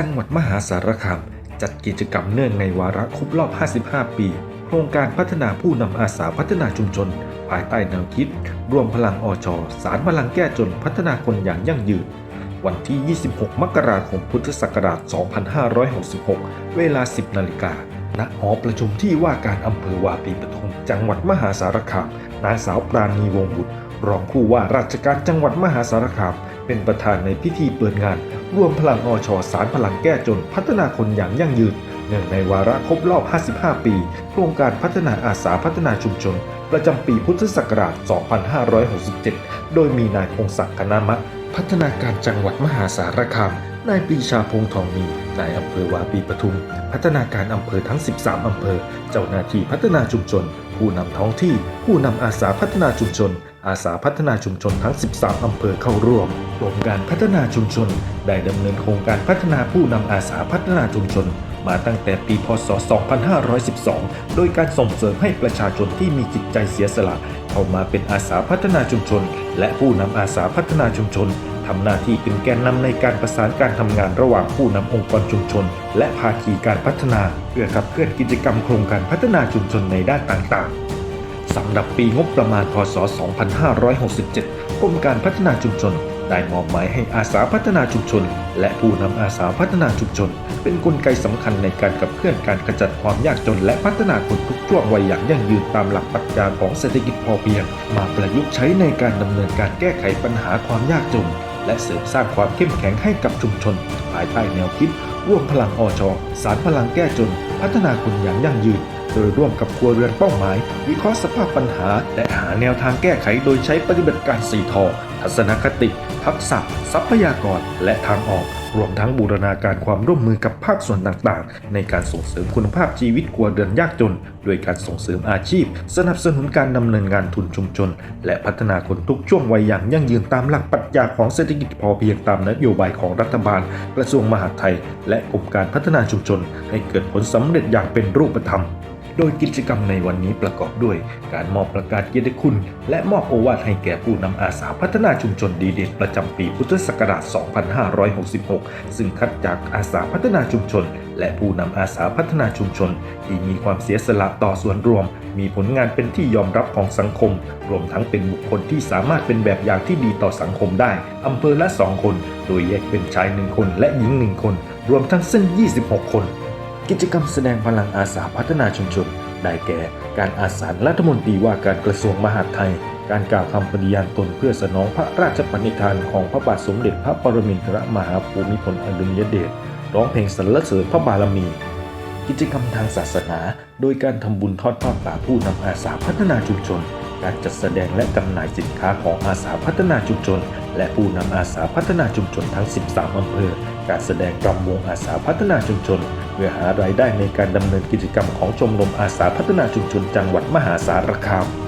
จังหวัดมหาสารคามจัดกิจกรรมเนื่องในวาระครบรอบ 55 ปี โครงการพัฒนาผู้นำอาสาพัฒนาชุมชน ภายใต้แนวคิด รวมพลังอชสารพลังแก้จนพัฒนาคนอย่างยั่งยืน วันที่ 26 มกราคม พุทธศักราช 2566 เวลา 10 นาฬิกาณหอประชุมที่ว่าการอำเภอวาปีปทุม จังหวัดมหาสารคาม นางสาวปราณีวงบุตร รองผู้ว่าราชการจังหวัดมหาสารคาม เป็นประธานในพิธีเปิดงาน รวมพลังอชสารพลังแก้จนพัฒนาคนอย่างยั่งยืนเนื่องในวาระครบรอบ 55 ปี โครงการพัฒนาอาสาพัฒนาชุมชน ประจำปีพุทธศักราช 2567 โดยมีนายพงศักดิ์คณามะ พัฒนาการจังหวัดมหาสารคาม นายปรีชาพงษ์ทองมี นายอำเภอวาปีปทุม พัฒนาการอำเภอทั้ง 13 อำเภอ เจ้าหน้าที่พัฒนาชุมชน ผู้นำท้องที่ ผู้นำอาสาพัฒนาชุมชน อาสาพัฒนาชุมชนทั้ง 13 อำเภอเข้าร่วมโครงการพัฒนาชุมชน ได้ดำเนินโครงการพัฒนาผู้นำอาสาพัฒนาชุมชน มาตั้งแต่ปี พศ 2512 โดยการส่งเสริมให้ประชาชนที่มีจิตใจเสียสละ เข้ามาเป็นอาสาพัฒนาชุมชน และผู้นำอาสาพัฒนาชุมชนทำหน้าที่เป็นแกนนำในการประสานการทำงานระหว่างผู้นำองค์กรชุมชน และภาคีการพัฒนา เพื่อขับเคลื่อนกิจกรรมโครงการพัฒนาชุมชนในด้านต่างๆ สำหรับปีงบประมาณพศ 2567 กรมการพัฒนาชุมชน ได้มอบหมายให้อาสาพัฒนาชุมชน และผู้นำอาสาพัฒนาชุมชน เป็นนกลไกสำคัญในการขับเคลื่อนการขจัดความยากจน และพัฒนาคนทุกช่วงวัยอย่างยั่งยืนตามหลักปรัชญาของเศรษฐกิจพอเพียง มาประยุกต์ใช้ในการดำเนินการแก้ไขปัญหาความยากจน และเสริมสร้างความเข้มแข็งให้กับชุมชน ภายใต้แนวคิด ร่วมพลังอชสารพลังแก้จน พัฒนาคนอย่างยั่งยืน โดยร่วมกับครัวเรือนเป้าหมาย วิเคราะห์สภาพปัญหา และหาแนวทางแก้ไขโดยใช้ปฏิบัติการสี่ทอทัศนคติ ทักษะ ทรัพยากร และทางออก รวมทั้งบูรณาการความร่วมมือกับภาคส่วนต่างๆ ในการส่งเสริมคุณภาพชีวิตครัวเรือนยากจน โดยการส่งเสริมอาชีพ สนับสนุนการดำเนินงานทุนชุมชน และพัฒนาคนทุกช่วงวัยอย่างยั่งยืนตามหลักปรัชญาของเศรษฐกิจพอเพียงตามนโยบายของรัฐบาล กระทรวงมหาดไทย และกรมการพัฒนาชุมชน ให้เกิดผลสำเร็จอย่างเป็นรูปธรรม โดยกิจกรรมในวันนี้ประกอบด้วย การมอบประกาศเกียรติคุณ และมอบโอวาทให้แก่ผู้นำอาสาพัฒนาชุมชนดีเด่นประจำปีพุทธศักราช 2566 ซึ่งคัดจากอาสาพัฒนาชุมชน และผู้นำอาสาพัฒนาชุมชน ที่มีความเสียสละต่อส่วนรวม มีผลงานเป็นที่ยอมรับของสังคม รวมทั้งเป็นบุคคลที่สามารถเป็นแบบอย่างที่ดีต่อสังคมได้อำเภอละ 2 คน โดยแยกเป็นชาย 1 คนและหญิง 1 คน รวมทั้งสิ้น 26 คน กิจกรรมแสดงพลังอาสาพัฒนาชุมชน ได้แก่ การอาสารัฐมนตรีว่าการกระทรวงมหาดไทย การกล่าวคำปฏิญาณตนเพื่อสนองพระราชปณิธานของพระบาทสมเด็จพระปรมินทรมหาภูมิพลอดุลยเดช ร้องเพลงสรรเสริญพระบารมี กิจกรรมทางศาสนา โดยการทำบุญทอดผ้าป่าผู้นำอาสาพัฒนาชุมชน การจัดแสดงและจำหน่ายสินค้าของอาสาพัฒนาชุมชน และผู้นำอาสาพัฒนาชุมชนทั้ง 13อำเภอ การแสดงรำวงอาสาพัฒนาชุมชน เพื่อหารายได้ในการดำเนินกิจกรรมของชมรมอาสาพัฒนาชุมชนจังหวัดมหาสารคาม